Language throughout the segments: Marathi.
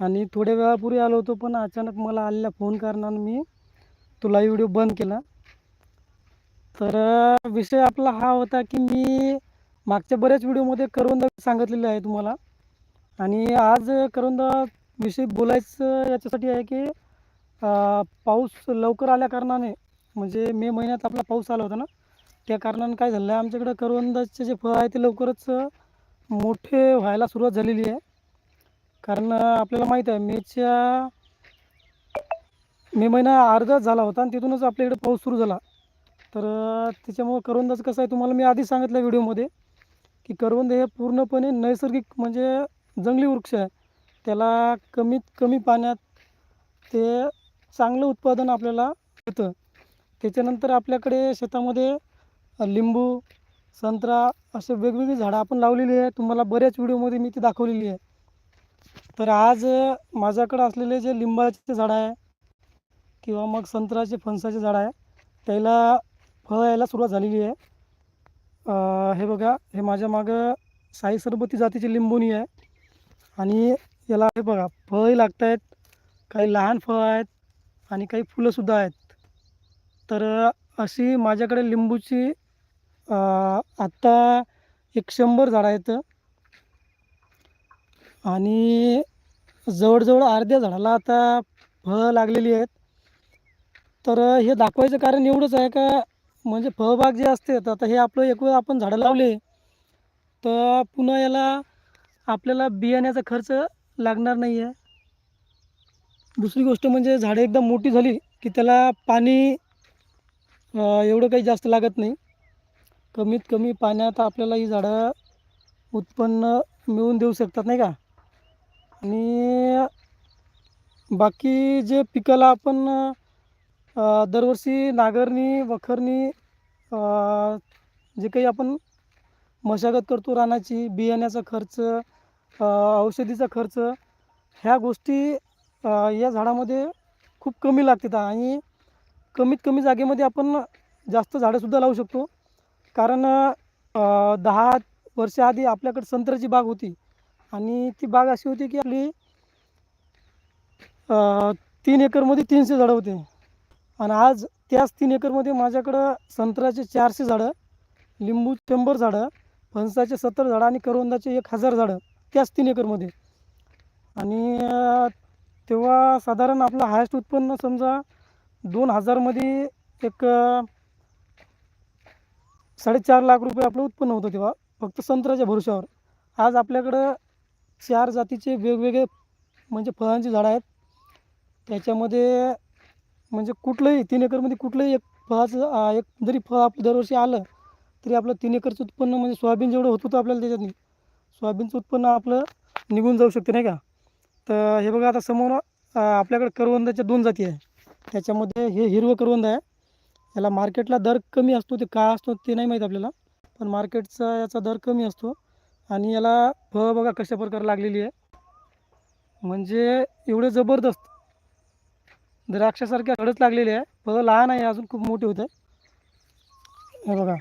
आणि थोड्या वेळापूर्वी आलो होतो पण अचानक मला आलेला फोन कारणानं मी तो व्हिडिओ बंद केला. तर विषय आपला हा होता की मी मागच्या बऱ्याच व्हिडिओमध्ये करवंदा सांगितलेले आहे तुम्हाला. आणि आज करवंदा विषयी बोलायचं याच्यासाठी आहे की पाऊस लवकर आल्या कारणाने म्हणजे मे महिन्यात आपला पाऊस आला होता ना त्या कारणाने काय झालं आहे आमच्याकडं करवंदाचे जे फळ आहे ते लवकरच मोठे व्हायला सुरुवात झालेली आहे. कारण आपल्याला माहीत आहे मेच्या मे महिना अर्धाच झाला होता आणि तिथूनच आपल्या इकडे पाऊस सुरू झाला. तर त्याच्यामुळं करवंदाचं कसं आहे तुम्हाला मी आधी सांगितलं व्हिडिओमध्ये की करवंद हे पूर्णपणे नैसर्गिक म्हणजे जंगली वृक्ष आहे. त्याला कमीत कमी पाण्यात ते चांगलं उत्पादन आपल्याला येतं त्याच्यानंतर आपल्याकडे शेतामध्ये लिंबू संत्रा असे वेगवेगळी झाडं आपण लावलेली आहे. तुम्हाला बऱ्याच व्हिडिओमध्ये मी ती दाखवलेली आहे. तर आज माझ्याकडं असलेले जे लिंबाचे झाडं आहे किंवा मग संत्र्याचे फणसाचे झाडं आहे त्याला फळं यायला सुरुवात झालेली आहे. हे बघा हे माझ्या मागं साई सरबती जातीची लिंबोनी आहे आणि याला हे बघा फळंही लागत आहेत काही लहान फळं आहेत आणि काही फुलंसुद्धा आहेत. तर अशी माझ्याकडे लिंबूची आत्ता एक शंभर झाडं आहेत. आणि जवळजवळ अर्ध्या झाडाला आता फळं लागलेली आहेत. तर हे दाखवायचं कारण एवढंच आहे का म्हणजे फळबाग जे असते तर आता हे आपलं एक वेळ आपण झाडं लावले तर पुन्हा याला आपल्याला बियाण्याचा खर्च लागणार नाही आहे दुसरी गोष्ट म्हणजे झाडं एकदम मोठी झाली की त्याला पाणी एवढं काही जास्त लागत नाही. कमीत कमी पाण्यात आपल्याला ही झाडं उत्पन्न मिळवून देऊ शकतात नाही का? आणि बाकी जे पिकाला आपण दरवर्षी नांगरणी वखरणी जे काही आपण मशागत करतो रानाची बियाण्याचा खर्च औषधीचा खर्च ह्या गोष्टी या झाडामध्ये खूप कमी लागतात आणि कमीत कमी जागेमध्ये आपण जास्त झाडंसुद्धा लावू शकतो. कारण दहा वर्षाआधी आपल्याकडे संत्र्याची बाग होती. आणि ती बाग अशी होती की आपली तीन एकरमध्ये तीनशे झाडं होते. आणि आज त्याच तीन एकरमध्ये माझ्याकडं संत्र्याचे चारशे झाडं लिंबू शंभर झाडं फणसाचे सत्तर झाडं आणि करवंदाचे एक हजार झाडं त्याच तीन एकरमध्ये. आणि तेव्हा साधारण आपलं हायस्ट उत्पन्न समजा दोन हजारमध्ये एक साडेचार लाख रुपये आपलं उत्पन्न होतं तेव्हा फक्त संत्र्याच्या भरोश्यावर. आज आपल्याकडं चार जातीचे वेगवेगळे म्हणजे फळांची झाडं आहेत. त्याच्यामध्ये म्हणजे कुठलंही तीन एकरमध्ये कुठलंही एक फळाचं एक जरी फळ आपलं दरवर्षी आलं तरी आपलं तीन एकरचं उत्पन्न म्हणजे सोयाबीन जेवढं होत होतं आपल्याला त्याच्यातनी. सोयाबीनचं उत्पन्न आपलं निघून जाऊ शकते नाही का? तर हे बघा आता समोर आपल्याकडे करवंदाच्या दोन जाती आहे. त्याच्यामध्ये हे हिरवं करवंद आहे. याला मार्केटला दर कमी असतो ते काय असतो ते नाही माहीत आपल्याला. पण मार्केटचा याचा दर कमी असतो. आणि याला फळं बघा कशा प्रकारे लागलेली आहे. म्हणजे एवढे जबरदस्त. द्राक्षासारख्या घडच लागलेली आहे. फळं लहान आहे अजून खूप मोठे होत. आहे हे बघा.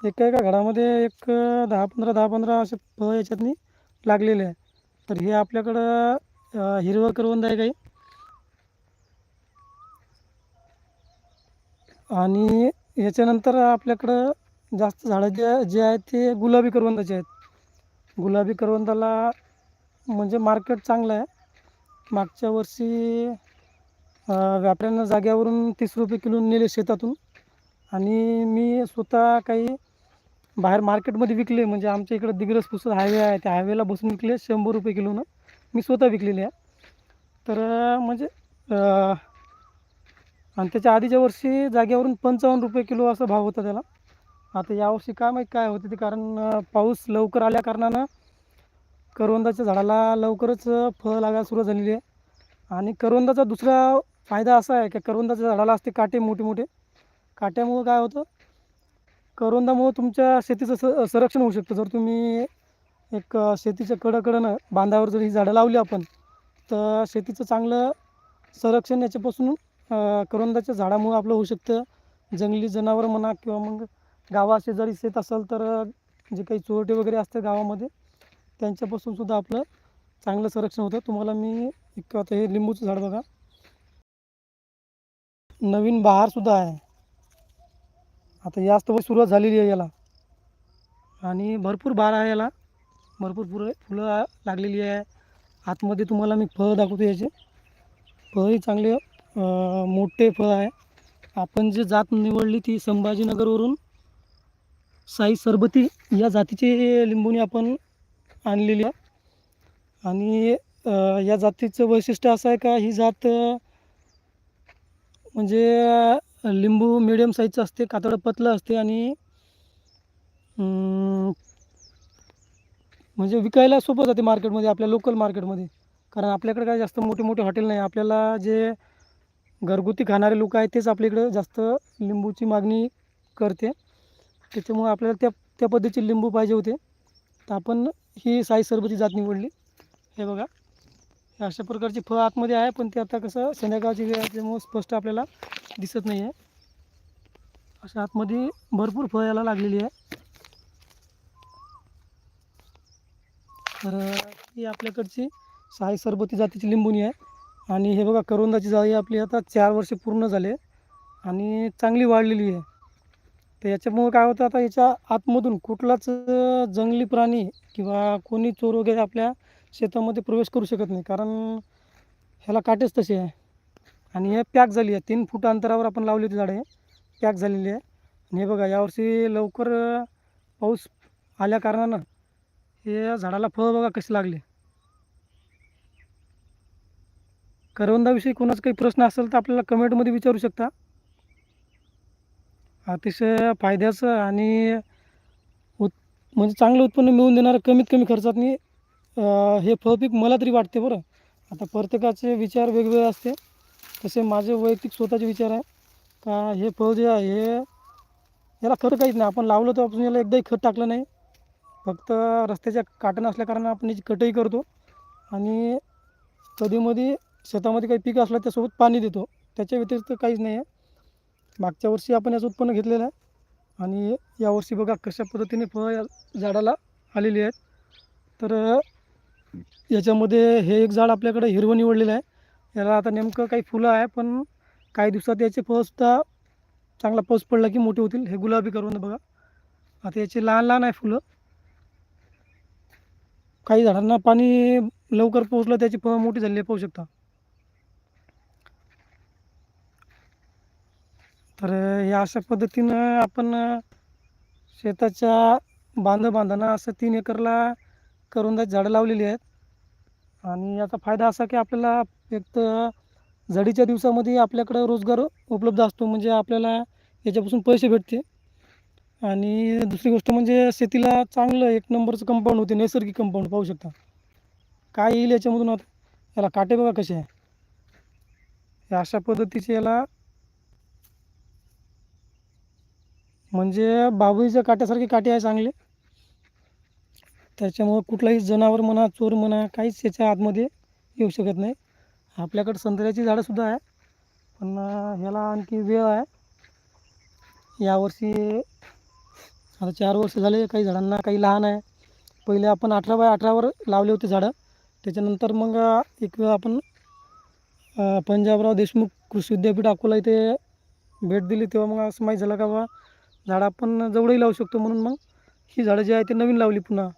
एका एका घडामध्ये एक दहा पंधरा दहा पंधरा असे फळं याच्यातनी लागलेले आहे. तर हे आपल्याकडं हिरवं करवंद आहे काही. आणि याच्यानंतर आपल्याकडं जास्त झाडं जे जे आहेत ते गुलाबी करवंदाचे आहेत. गुलाबी करवंदाला म्हणजे मार्केट चांगलं आहे. मागच्या वर्षी व्यापाऱ्यांना जाग्यावरून तीस रुपये किलो नेले शेतातून. आणि मी स्वतः काही बाहेर मार्केटमध्ये विकले म्हणजे आमच्या इकडं दिग्रस पुसद हायवे आहे त्या हायवेला बसून विकले शंभर रुपये किलोनं. मी स्वतः विकलेले आहे. तर म्हणजे आणि त्याच्या आधीच्या वर्षी जागेवरून पंचावन्न रुपये किलो असा भाव होता त्याला. आता यावर्षी काय माहीत काय होते ते कारण पाऊस लवकर आल्या कारणानं करवंदाच्या झाडाला लवकरच फळं लागायला सुरुवात झालेली आहे. आणि करवंदाचा दुसरा फायदा असा आहे की करवंदाच्या झाडाला असते काटे मोठे मोठे. काट्यामुळं काय होतं? करवंदामुळं तुमच्या शेतीचं स संरक्षण होऊ शकतं. जर तुम्ही एक शेतीच्या कडकडनं बांधावर जर ही झाडं लावली आपण तर शेतीचं चांगलं संरक्षण याच्यापासून करवंदाच्या झाडामुळं आपलं होऊ शकतं. जंगली जनावरं म्हणा किंवा मग गावाशेजारी शेत असेल तर जे काही चोरटे वगैरे असतात गावामध्ये त्यांच्यापासून सुद्धा आपलं चांगलं संरक्षण होतं. तुम्हाला मी एक आता हे लिंबूचं झाड बघा. नवीन बहारसुद्धा आहे. आता जास्त सुरुवात झालेली आहे याला. आणि भरपूर बहार आहे याला. भरपूर फुलं फुलं लागलेली आहे. आतमध्ये तुम्हाला मी फळं दाखवतो याचे. फळंही चांगले मोठे फळ आहे. आपण जे जात निवडली ती संभाजीनगरवरून साई सरबती या जातीची लिंबूने आपण आणलेली आणि या जातीचं वैशिष्ट्य असं आहे का ही जात म्हणजे लिंबू मिडियम साईजचं असते कातडं पतलं असते आणि म्हणजे विकायला सोपं जाते मार्केटमध्ये आपल्या लोकल मार्केटमध्ये. कारण आपल्याकडे काय जास्त मोठे मोठे हॉटेल नाही. आपल्याला जे घरगुती खाणारे लोक आहेत तेच आपल्याकडं जास्त लिंबूची मागणी करते. त्याच्यामुळे आपल्याला त्या त्या पद्धतीचे लिंबू पाहिजे होते. तर आपण ही साई सरबती जात निवडली. हे बघा. हे अशा प्रकारची फळं आतमध्ये आहे पण ते आता कसं संध्याकाळची वेळ असल्यामुळं स्पष्ट आपल्याला दिसत नाही आहे अशा आतमध्ये भरपूर फळं यायला लागलेली आहे. तर ही आपल्याकडची साई सरबती जातीची लिंबुनी आहे. आणि हे बघा करोंदाची जाळी आपली आता चार वर्ष पूर्ण झाले. आणि चांगली वाढलेली आहे. तर याच्यामुळं काय होतं आता याच्या आतमधून कुठलाच जंगली प्राणी किंवा कोणी चोर वगैरे आपल्या शेतामध्ये प्रवेश करू शकत नाही. कारण ह्याला काटेच तसे आहे. आणि हे पॅक झाली आहे. तीन फूट अंतरावर आपण लावली होती झाडे पॅक झालेली आहे. आणि हे बघा यावर्षी लवकर पाऊस आल्या कारणानं हे झाडाला फळं बघा कसे लागले. करवंदाविषयी कोणाचा काही प्रश्न असेल तर आपल्याला कमेंटमध्ये विचारू शकता. अतिशय फायद्याचं आणि उत् म्हणजे चांगलं उत्पन्न मिळून देणारं कमीत कमी खर्चातनी हे फळ पीक मला तरी वाटते बरं. आता प्रत्येकाचे विचार वेगवेगळे असते. तसे माझे वैयक्तिक स्वतःचे विचार आहे. का हे फळ जे आहे हे याला खरं काहीच नाही. आपण लावलं तर आपण याला एकदाही खत टाकलं नाही. फक्त रस्त्याच्या काटण असल्याकारणानं आपण याची कटही करतो. आणि कधीमध्ये शेतामध्ये काही पीक असलं त्यासोबत पाणी देतो. त्याच्या व्यतिरिक्त काहीच नाही आहे. मागच्या वर्षी आपण याचं उत्पन्न घेतलेलं आहे. आणि यावर्षी बघा कशा पद्धतीने फळं या झाडाला आलेली आहेत. तर याच्यामध्ये हे एक झाड आपल्याकडे हिरवं निवडलेलं आहे. याला आता नेमकं काही फुलं आहे पण काही दिवसात याचे फळंसुद्धा चांगला पाऊस पडला की मोठे होतील. हे गुलाबी करून बघा. आता याचे लहान लहान आहे फुलं. काही झाडांना पाणी लवकर पोचलं त्याची फळं मोठी झालेली पाहू शकता. तर या अशा पद्धतीनं आपण शेताच्या बांध बांधाना असं तीन एकरला करोंदा झाडं लावलेली आहेत. आणि याचा फायदा असा की आपल्याला एक तर झडीच्या दिवसामध्ये आपल्याकडं रोजगार उपलब्ध असतो म्हणजे आपल्याला याच्यापासून पैसे भेटते. आणि दुसरी गोष्ट म्हणजे शेतीला चांगलं एक नंबरचं कंपाऊंड होते नैसर्गिक कंपाऊंड पाहू शकता. काय येईल याच्यामधून आता? याला काटे बघा कसे आहे? अशा पद्धतीचे याला म्हणजे बाबळीच्या काट्यासारखे काटे आहे चांगले. त्याच्यामुळं कुठलाही जनावर म्हणा चोर म्हणा काहीच याच्या आतमध्ये येऊ शकत नाही. आपल्याकडं संत्र्याची झाडंसुद्धा आहे पण ह्याला आणखी वेळ आहे. यावर्षी आता चार वर्ष झाले काही झाडांना काही लहान आहे. पहिले आपण अठरा बाय अठरावर लावले होते झाडं. त्याच्यानंतर मग एक वेळ आपण पंजाबराव देशमुख कृषी विद्यापीठ अकोला इथे भेट दिली. तेव्हा मग असं माहीत झालं का बा झाडं आपण जवळही लावू शकतो म्हणून मग ही झाडं जी आहे ते नवीन लावली पुन्हा.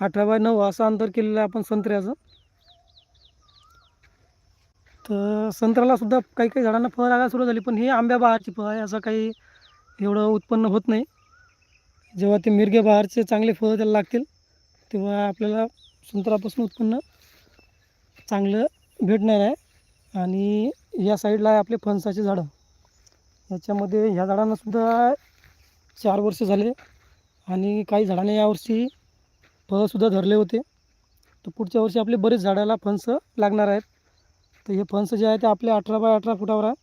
अठरा बाय नऊ असं अंतर केलेलं आहे आपण संत्र्याचं. तर संत्र्याला सुद्धा काही काही झाडांना फळं लागायला सुरू झाली पण हे आंब्या बहारची फळ आहे असं काही एवढं उत्पन्न होत नाही. जेव्हा ते मिरगे बहारचे चांगले फळं त्याला लागतील तेव्हा आपल्याला संत्र्यापासून उत्पन्न चांगलं भेटणार आहे. आणि या साईडला आहे आपले फणसाचे झाडं. याच्यामध्ये ह्या झाडांनासुद्धा चार वर्ष झाले आणि काही झाडांना यावर्षी. फळंसुद्धा धरले होते. तर पुढच्या वर्षी आपले बरेच झाडाला फणस लागणार आहेत. तर हे फणस जे आहे ते आपले अठरा बाय अठरा फुटावर आहे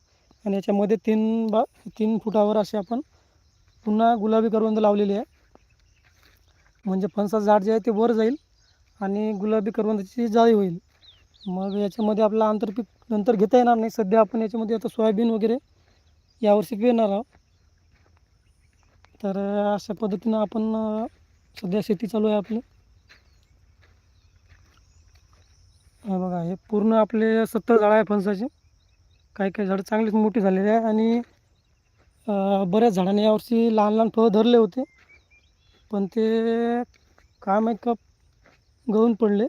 आणि याच्यामध्ये तीन बा तीन फुटावर असे आपण पुन्हा गुलाबी करवंद लावलेली आहे. म्हणजे फणसाचं झाड जे आहे ते वर जाईल आणि गुलाबी करवंदाची जाळी होईल. मग याच्यामध्ये आपला आंतरपीक नंतर घेता येणार नाही. सध्या आपण याच्यामध्ये आता सोयाबीन वगैरे यावर्षी पेरणार आहोत. तर अशा पद्धतीनं आपण सध्या शेती चालू आहे आपली. हे बघा हे पूर्ण आपले सत्तर झाडं आहे फणसाची. काही काही झाडं चांगलीच मोठी झालेली आहे आणि बऱ्याच झाडांनी यावर्षी लहान लहान फळं धरले होते. पण ते काय माहीत का गळून पडले.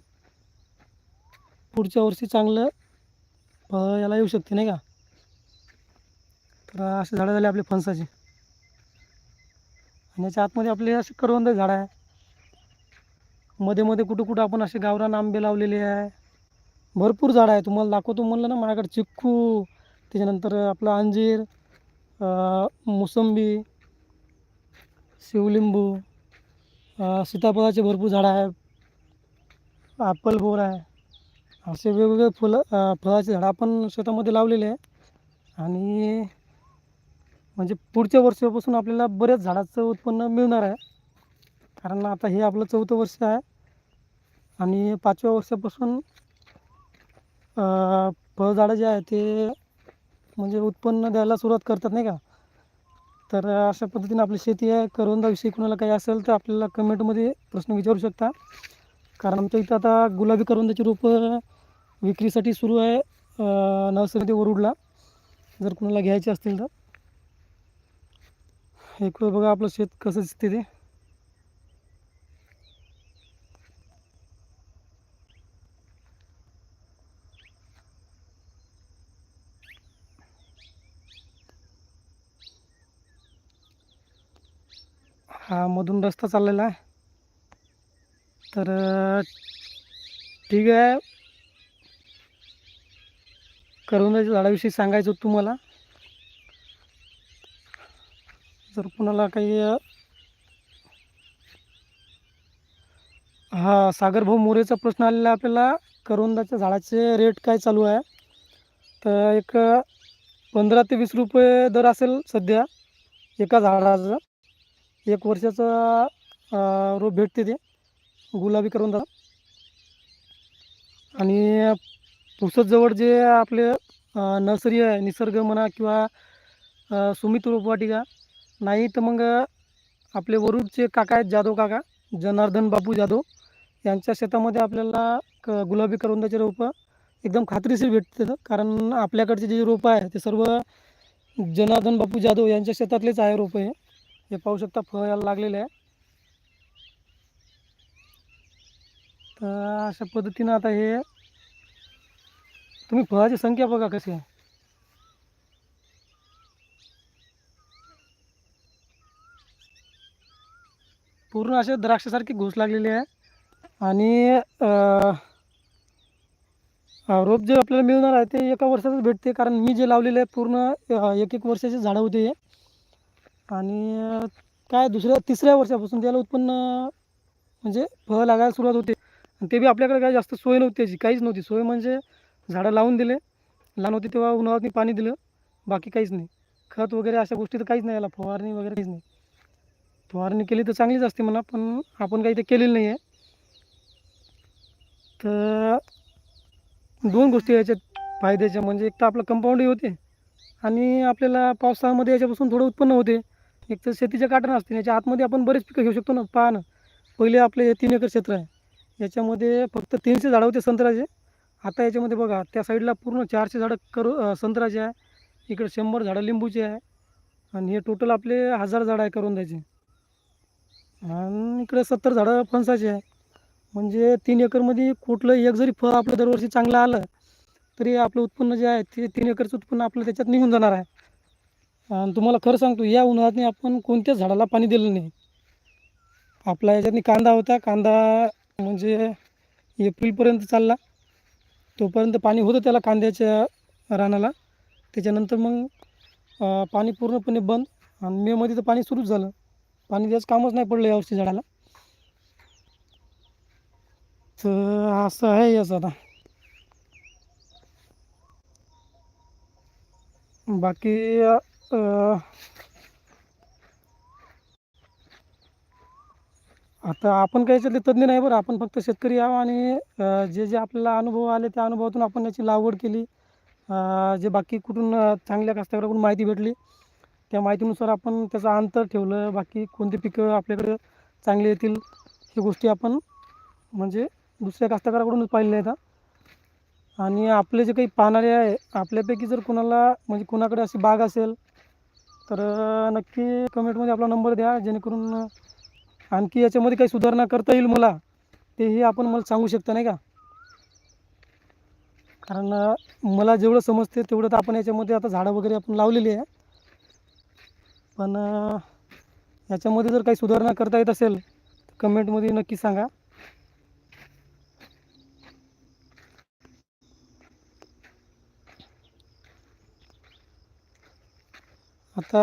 पुढच्या वर्षी चांगलं फळ याला येऊ शकते नाही का? तर असे झाडं झाले आपले फणसाचे. आणि याच्या आतमध्ये आपले असे करवंद झाडं आहे. मध्ये मध्ये कुठं कुठं आपण असे गावरान आंबे लावलेले आहे. भरपूर झाडं आहे. तुम्हाला दाखवतो म्हणलं ना माझ्याकडे चिक्कू त्याच्यानंतर आपलं अंजीर मोसंबी शिवलिंबू सीताफळाचे भरपूर झाडं आहे. ॲपल बोर आहे. असे वेगवेगळे फुलं फळाचे झाडं आपण शेतामध्ये लावलेले आहे. आणि म्हणजे पुढच्या वर्षापासून आपल्याला बऱ्याच झाडाचं उत्पन्न मिळणार आहे. कारण आता हे आपलं चौथं वर्ष आहे. आणि पाचव्या वर्षापासून फळझाडं जे आहे ते म्हणजे उत्पन्न द्यायला सुरुवात करतात नाही का? तर अशा पद्धतीने आपली शेती आहे. करवंदाविषयी कुणाला काही असेल तर आपल्याला कमेंटमध्ये प्रश्न विचारू शकता. कारण आमच्या इथं आता गुलाबी करवंदाची रोपं विक्रीसाठी सुरू आहे नर्सरी नर्सरीमध्ये वरुडला. जर कुणाला घ्यायचे असतील तर. एक बघा आपलं शेत कसं दिसते ते. हा मधून रस्ता चाललेला आहे. तर ठीक आहे. करवंदाच्या झाडाविषयी सांगायचं होतं तुम्हाला. जर कुणाला काही हा सागरभाऊ मोरेचा प्रश्न आलेला आपल्याला. करोंदाच्या झाडाचे रेट काय चालू आहे? तर एक पंधरा ते वीस रुपये दर असेल सध्या एका झाडाचं. एक वर्षाचा रोप भेटते ते. गुलाबी करोंदा. आणि पुसतजवळ जे आपले नर्सरी आहे निसर्ग म्हणा किंवा सुमित रोपवाटिका नाही तर मग आपले वरुडचे काका आहेत जाधव काका जनार्दन बापू जाधव यांच्या शेतामध्ये आपल्याला क गुलाबी करवंदाचे रोपं एकदम खात्रीशीर भेटते कारण आपल्याकडचे जे रोपं आहे ते सर्व जनार्दन बापू जाधव यांच्या शेतातलेच आहे रोपं हे. हे पाहू शकता फळ याला लागलेले आहे. तर अशा पद्धतीनं आता हे तुम्ही फळाची संख्या बघा कशी आहे. पूर्ण असे द्राक्षासारखी घुस लागलेली आहे. आणि रोप जे आपल्याला मिळणार आहे ते एका वर्षातच भेटते कारण मी जे लावलेलं आहे पूर्ण एक एक वर्षाचे झाडं होते हे. आणि काय दुसऱ्या तिसऱ्या वर्षापासून त्याला उत्पन्न म्हणजे फळ लागायला सुरुवात होते. आणि ते बी आपल्याकडे काय जास्त सोय नव्हती त्याची काहीच नव्हती. सोय म्हणजे झाडं लावून दिले लहान होते तेव्हा उन्हाळ्यात पाणी दिलं बाकी काहीच नाही. खत वगैरे अशा गोष्टी तर काहीच नाही याला फवारणी वगैरे काहीच नाही. फवारणी केली तर चांगलीच असते म्हणा पण आपण काही ते केलेलं नाही आहे तर दोन गोष्टी याच्यात फायद्याच्या म्हणजे एक तर आपलं कंपाऊंडही होते आणि आपल्याला पावसाळ्यामध्ये याच्यापासून थोडं उत्पन्न होते. एक तर शेतीच्या काटण असते याच्या आतमध्ये आपण बरेच पिकं घेऊ शकतो ना पहा पहिले आपले हे तीन एकर क्षेत्र आहे. याच्यामध्ये फक्त तीनशे झाडं होते संत्र्याचे. आता याच्यामध्ये बघा त्या साईडला पूर्ण चारशे झाडं करू संत्र्याचे आहे. इकडे शंभर झाडं लिंबूचे आहे. आणि हे टोटल आपले हजार झाडं आहे करून द्यायचे. आणि इकडे सत्तर झाडं फणसाचे आहे. म्हणजे तीन एकरमध्ये कुठलं एक जरी फळ आपलं दरवर्षी चांगलं आलं तरी आपलं उत्पन्न जे आहे ते तीन एकरचं उत्पन्न आपलं त्याच्यात निघून जाणार आहे. आणि तुम्हाला खरं सांगतो या उन्हाळ्यात आपण कोणत्याच झाडाला पाणी दिलं नाही. आपला याच्यातनी कांदा होता कांदा म्हणजे एप्रिलपर्यंत चालला. तोपर्यंत पाणी होतं त्याला कांद्याच्या रानाला. त्याच्यानंतर मग पाणी पूर्णपणे बंद. आणि मेमध्ये तर पाणी सुरूच झालं. पाणी द्यायचं कामच नाही पडलं यावर्षी झाडाला. तर असं आहे याचं आता. बाकी आता आपण काही याच्यातले तज्ज्ञ नाही बरं. आपण फक्त शेतकरी आहो आणि जे जे आपल्याला अनुभव आले त्या अनुभवातून आपण याची लागवड केली. जे बाकी कुठून चांगल्या कास्तकाराकडून माहिती भेटली. त्या माहितीनुसार आपण त्याचं अंतर ठेवलं बाकी कोणती पिकं आपल्याकडे चांगली येतील ही गोष्टी आपण म्हणजे दुसऱ्या कास्तकाराकडूनच पाहिलेल्या आहेत आणि आपले जे काही पाहणारे आहे आपल्यापैकी जर कोणाला म्हणजे कोणाकडे अशी बाग असेल तर नक्की कमेंटमध्ये आपला नंबर द्या जेणेकरून आणखी याच्यामध्ये काही सुधारणा करता येईल मला तेही आपण मला सांगू शकता नाही का? कारण मला जेवढं समजते तेवढं तर आपण याच्यामध्ये आता झाडं वगैरे आपण लावलेली आहे. पण याच्यामध्ये जर काही सुधारणा करता येत असेल तर कमेंटमध्ये नक्की सांगा. आता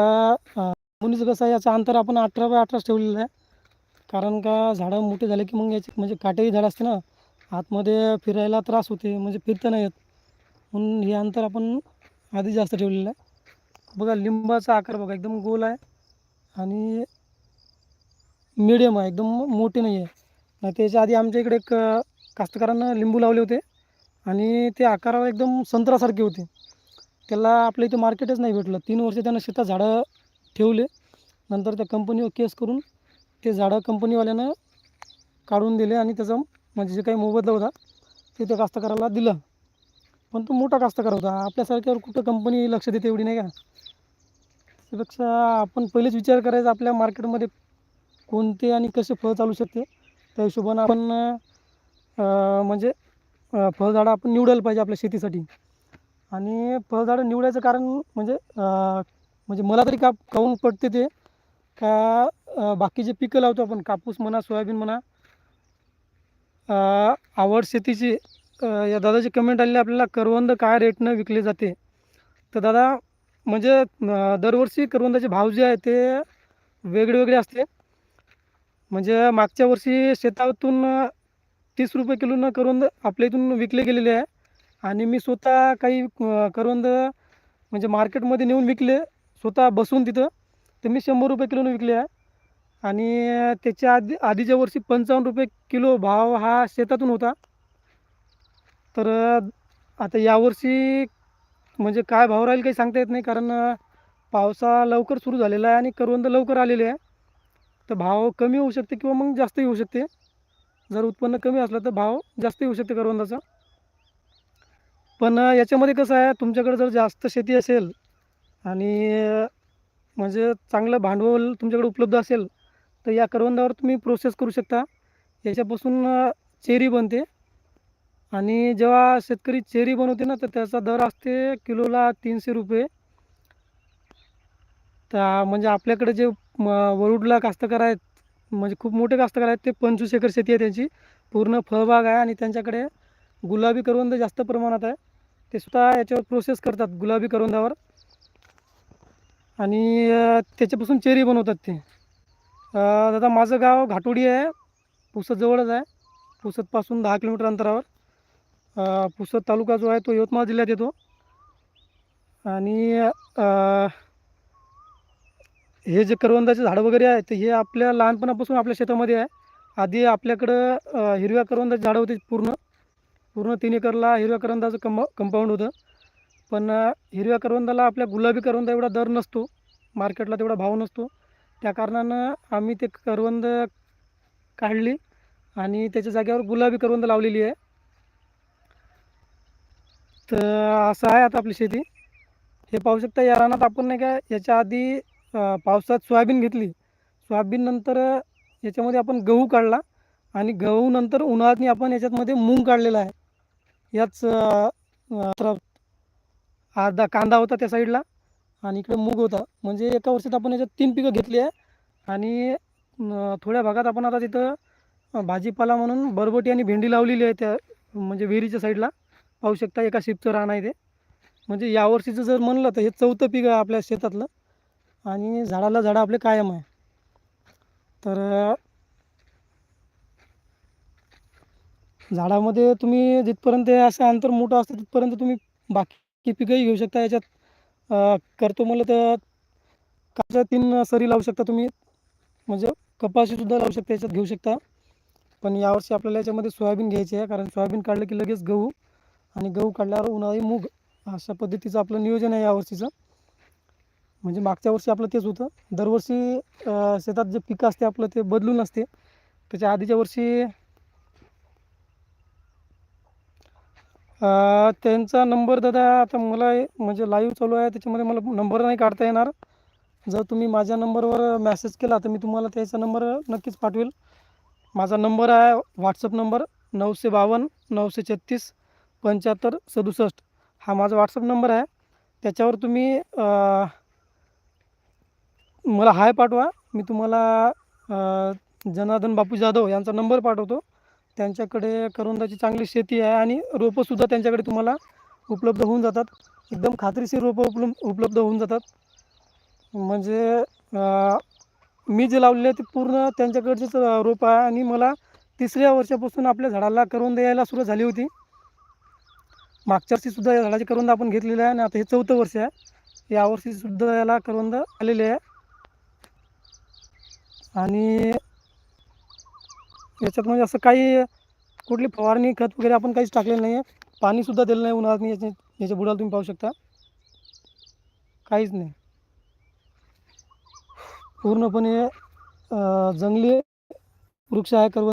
मुलीचं कसं आहे याचं अंतर आपण अठरा बाय अठराच ठेवलेलं आहे. कारण का झाडं मोठे झाले की मग याचे म्हणजे काटेही झाड असते ना आतमध्ये फिरायला त्रास होते म्हणजे फिरता नाही येत. म्हणून हे अंतर आपण आधी जास्त ठेवलेलं आहे. बघा लिंबाचा आकार बघा एकदम गोल आहे आणि मिडियम आहे एकदम मोठे नाही आहे. नाही त्याच्या आधी आमच्या इकडे एक कास्तकारानं लिंबू लावले होते आणि ते आकारावर एकदम संत्रासारखे होते. त्याला आपल्या इथे मार्केटच नाही भेटलं. तीन वर्ष त्यानं शेतात झाडं ठेवले. नंतर त्या कंपनीवर केस करून ते झाडं कंपनीवाल्यानं काढून दिले आणि त्याचा म्हणजे जे काही मोबदला होता ते त्या कास्तकाराला दिलं. पण तो मोठा कास्तकार होता. आपल्यासारख्यावर कुठं कंपनी लक्ष देते एवढी नाही का? त्यापेक्षा आपण पहिलेच विचार करायचा आपल्या मार्केटमध्ये कोणते आणि कसे फळ चालू शकते. त्या हिशोबानं आपण म्हणजे फळझाडं आपण निवडायला पाहिजे आपल्या शेतीसाठी. आणि फळझाडं निवडायचं कारण म्हणजे म्हणजे मला तरी का काऊन पडते ते? का बाकीचे पिकं लावतो आपण कापूस म्हणा सोयाबीन म्हणा आवड शेतीची या दादाची कमेंट आलेली आपल्याला करवंद काय रेटनं विकले जाते? तर दादा म्हणजे दरवर्षी करवंदाचे भाव जे आहे ते वेगळे वेगळे असते. म्हणजे मागच्या वर्षी शेतातून तीस रुपये किलोनं करवंद आपल्या इथून विकले गेलेले आहे. आणि मी स्वतः काही करवंद म्हणजे मार्केटमध्ये नेऊन विकले स्वतः बसून तिथं. ते मी शंभर रुपये किलोनं विकले आहे. आणि त्याच्या आधी आधीच्या वर्षी पंचावन्न रुपये किलो भाव हा शेतातून होता. तर आता यावर्षी म्हणजे काय भाव राहील काही सांगता येत नाही कारण पावसा लवकर सुरू झालेला आहे आणि करवंद लवकर आलेले आहे. तर भाव कमी होऊ शकते किंवा मग जास्तही होऊ शकते. जर उत्पन्न कमी असलं तर भाव जास्त येऊ शकते करवंदाचा. पण याच्यामध्ये कसं आहे तुमच्याकडे जर जास्त शेती असेल आणि म्हणजे चांगलं भांडवल तुमच्याकडे उपलब्ध असेल तर या करवंदावर तुम्ही प्रोसेस करू शकता. याच्यापासून चेरी बनते. आणि जेव्हा शेतकरी चेरी बनवते ना तर त्याचा दर असते किलोला तीनशे रुपये. तर म्हणजे आपल्याकडे जे वरुडला कास्तकार आहेत म्हणजे खूप मोठे कास्तकार आहेत ते पंचवीस एकर शेती आहे त्यांची. पूर्ण फळबाग आहे आणि त्यांच्याकडे गुलाबी करवंद जास्त प्रमाणात आहे. ते सुद्धा याच्यावर प्रोसेस करतात गुलाबी करवंदावर. आणि त्याच्यापासून चेरी बनवतात ते. दादा माझं गाव घाटोडी आहे पुसद जवळच आहे. पुसदपासून दहा किलोमीटर अंतरावर. पुसद तालुका जो आहे तो यवतमाळ जिल्ह्यात येतो. आणि हे जे करवंदाचे झाडं वगैरे आहे तर हे आपल्या लहानपणापासून आपल्या शेतामध्ये आहे. आधी आपल्याकडं हिरव्या करवंदाची झाडं होती पूर्ण. पूर्ण तीन एकरला हिरव्या करवंदाचं कंप कंपाऊंड होतं. पण हिरव्या करवंदाला आपल्या गुलाबी करवंदा एवढा दर नसतो. मार्केटला तेवढा भाव नसतो. त्या कारणानं आम्ही ते करवंद काढली आणि त्याच्या जागेवर गुलाबी करवंद लावलेली आहे. तर असं आहे आता आपली शेती. हे पाहू शकता या रानात आपण नाही का याच्या आधी पावसात सोयाबीन घेतली. सोयाबीन नंतर याच्यामध्ये आपण गहू काढला आणि गहू नंतर उन्हाळ्यातनी आपण याच्यामध्ये मूग काढलेला आहे. याच अर्धा कांदा होता त्या साईडला आणि इकडे मूग होता. म्हणजे एका वर्षात आपण याच्यात तीन पिकं घेतली आहे आणि थोड्या भागात आपण आता तिथं भाजीपाला म्हणून बरबटी आणि भेंडी लावलेली आहे त्या म्हणजे विहिरीच्या साईडला. पाहू शकता एका शिपचं रान आहे ते. म्हणजे यावर्षीचं जर म्हणलं तर हे चौथं पीक आहे आपल्या शेतातलं. आणि झाडाला झाडं आपले कायम आहे. तर झाडामध्ये तुम्ही जिथपर्यंत हे असं अंतर मोठं असतं तिथपर्यंत तुम्ही बाकी पिकंही घेऊ शकता. याच्यात करतो म्हणलं तर काच्या तीन सरी लावू शकता तुम्ही. म्हणजे कपाशीसुद्धा लावू शकता याच्यात घेऊ शकता. पण यावर्षी आपल्याला याच्यामध्ये सोयाबीन घ्यायची आहे कारण सोयाबीन काढलं की लगेच गहू आणि गहू काढल्यावर उन्हाळी मूग अशा पद्धतीचं आपलं नियोजन आहे यावर्षीचं. म्हणजे मागच्या वर्षी आपलं तेच होतं. दरवर्षी शेतात जे पिकं असते आपलं ते बदलून असते. त्याच्या आधीच्या वर्षी त्यांचा नंबर दादा आता मला म्हणजे लाईव्ह चालू आहे. त्याच्यामध्ये मला नंबर नाही काढता येणार. जर तुम्ही माझ्या नंबरवर मॅसेज केला तर मी तुम्हाला त्याचा नंबर नक्कीच पाठवेल. माझा नंबर आहे व्हॉट्सअप नंबर नऊशे बावन्न नऊशे छत्तीस पंच्याहत्तर सदुसष्ट हा माझा व्हॉट्सअप नंबर आहे. त्याच्यावर तुम्ही मला हाय पाठवा. मी तुम्हाला जनार्दन बापू जाधव यांचा नंबर पाठवतो. त्यांच्याकडे करोंदाची चांगली शेती आहे आणि रोपंसुद्धा त्यांच्याकडे तुम्हाला उपलब्ध होऊन जातात. एकदम खात्रीशीर रोपं उपलब्ध उपलब्ध होऊन जातात. म्हणजे मी जे लावलेले ते पूर्ण त्यांच्याकडचेच रोपं आहे आणि मला तिसऱ्या वर्षापासून आपल्या झाडाला करोंद यायला सुरुवात झाली होती. मागच्या वर्षीसुद्धा या झाडाची करवंद आपण घेतलेले आहे आणि आता हे चौथं वर्ष आहे. यावर्षीसुद्धा याला करवंद आलेले आहे. आणि याच्यात म्हणजे असं काही कुठली फवारणी खत वगैरे आपण काहीच टाकलेलं नाही आहे पाणीसुद्धा दिलं नाही उन्हाळ्यात याच्या याच्या बुडाला तुम्ही पाहू शकता. काहीच नाही. पूर्णपणे जंगली वृक्ष आहे करवंद